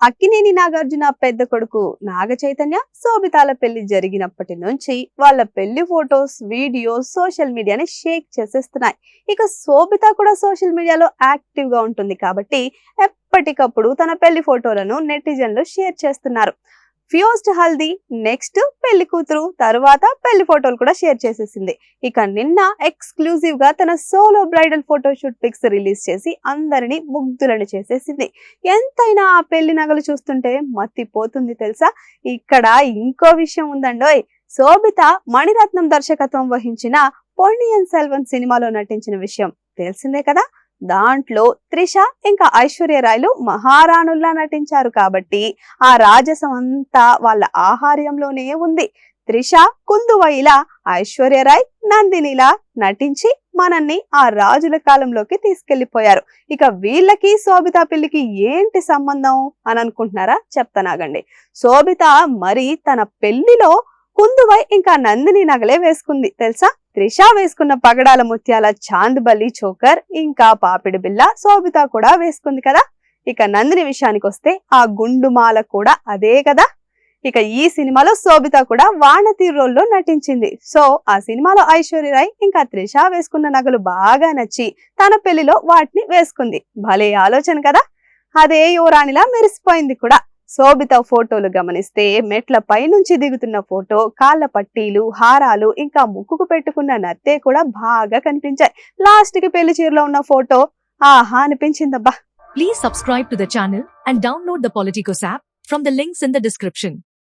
అక్కినేని నాగార్జున పెద్ద కొడుకు నాగ చైతన్య శోభితాల పెళ్ళి జరిగినప్పటి నుంచి వాళ్ళ పెళ్ళి ఫొటోస్ వీడియోస్ సోషల్ మీడియాని షేక్ చేసేస్తున్నాయి. ఇక శోభిత కూడా సోషల్ మీడియాలో యాక్టివ్గా ఉంటుంది కాబట్టి ఎప్పటికప్పుడు తన పెళ్ళి ఫోటోలను నెటిజన్లు షేర్ చేస్తున్నారు. ఫియోస్ట్ హల్దీ నెక్స్ట్ పెళ్ళి కూతురు తర్వాత పెళ్ళి ఫోటోలు కూడా షేర్ చేసేసింది. ఇక నిన్న ఎక్స్క్లూజివ్గా తన solo bridal photoshoot pics release చేసి అందరినీ ముగ్ధులను చేసేసింది. ఎంతైనా ఆ పెళ్ళి నగలు చూస్తుంటే మత్తిపోతుంది తెలుసా? ఇక్కడ ఇంకో విషయం ఉందండోయ్. శోభిత మణిరత్నం దర్శకత్వం వహించిన పొన్నియన్ సెల్వన్ సినిమాలో నటించిన విషయం తెలిసిందే కదా? దాంట్లో త్రిష ఇంకా ఐశ్వర్యరాయ్లు మహారాణుల్లా నటించారు కాబట్టి ఆ రాజసం అంతా వాళ్ళ ఆహార్యంలోనే ఉంది. త్రిష కుందువయిలా ఐశ్వర్య రాయ్ నందినిలా నటించి మనల్ని ఆ రాజుల కాలంలోకి తీసుకెళ్ళిపోయారు ఇక వీళ్ళకి శోభిత పెళ్ళికి ఏంటి సంబంధం అని అనుకుంటున్నారా? చెప్తానాగండి శోభిత మరి తన పెళ్ళిలో కుందువై ఇంకా నందిని నగలే వేసుకుంది. తెలుసా? త్రిష వేసుకున్న పగడాల ముత్యాల చాంద్ బల్లి చోకర్ ఇంకా పాపిడి బిల్ల శోభిత కూడా వేసుకుంది కదా. ఇక నందిని విషయానికి వస్తే ఆ గుండుమాల కూడా అదే కదా. ఇక ఈ సినిమాలో శోభిత కూడా వాణతి రోల్లో నటించింది. సో ఆ సినిమాలో ఐశ్వర్య రాయ్ ఇంకా త్రిష వేసుకున్న నగలు బాగా నచ్చి తన పెళ్ళిలో వాటిని వేసుకుంది. భలే ఆలోచన కదా. అదే యువరాణిలా మెరిసిపోయింది కూడా. శోభిత ఫోటోలు గమనిస్తే మెట్ల పైనుంచి దిగుతున్న ఫోటో కాళ్ళ పట్టీలు హారాలు ఇంకా ముక్కుకు పెట్టుకున్న నత్తే కూడా బాగా కనిపించాయి. లాస్ట్కి పెళ్ళి చీరలో ఉన్న ఫోటో. ఆహా అనిపించిందబ్బా. Please subscribe to the channel and download the Politicos app from the links in the description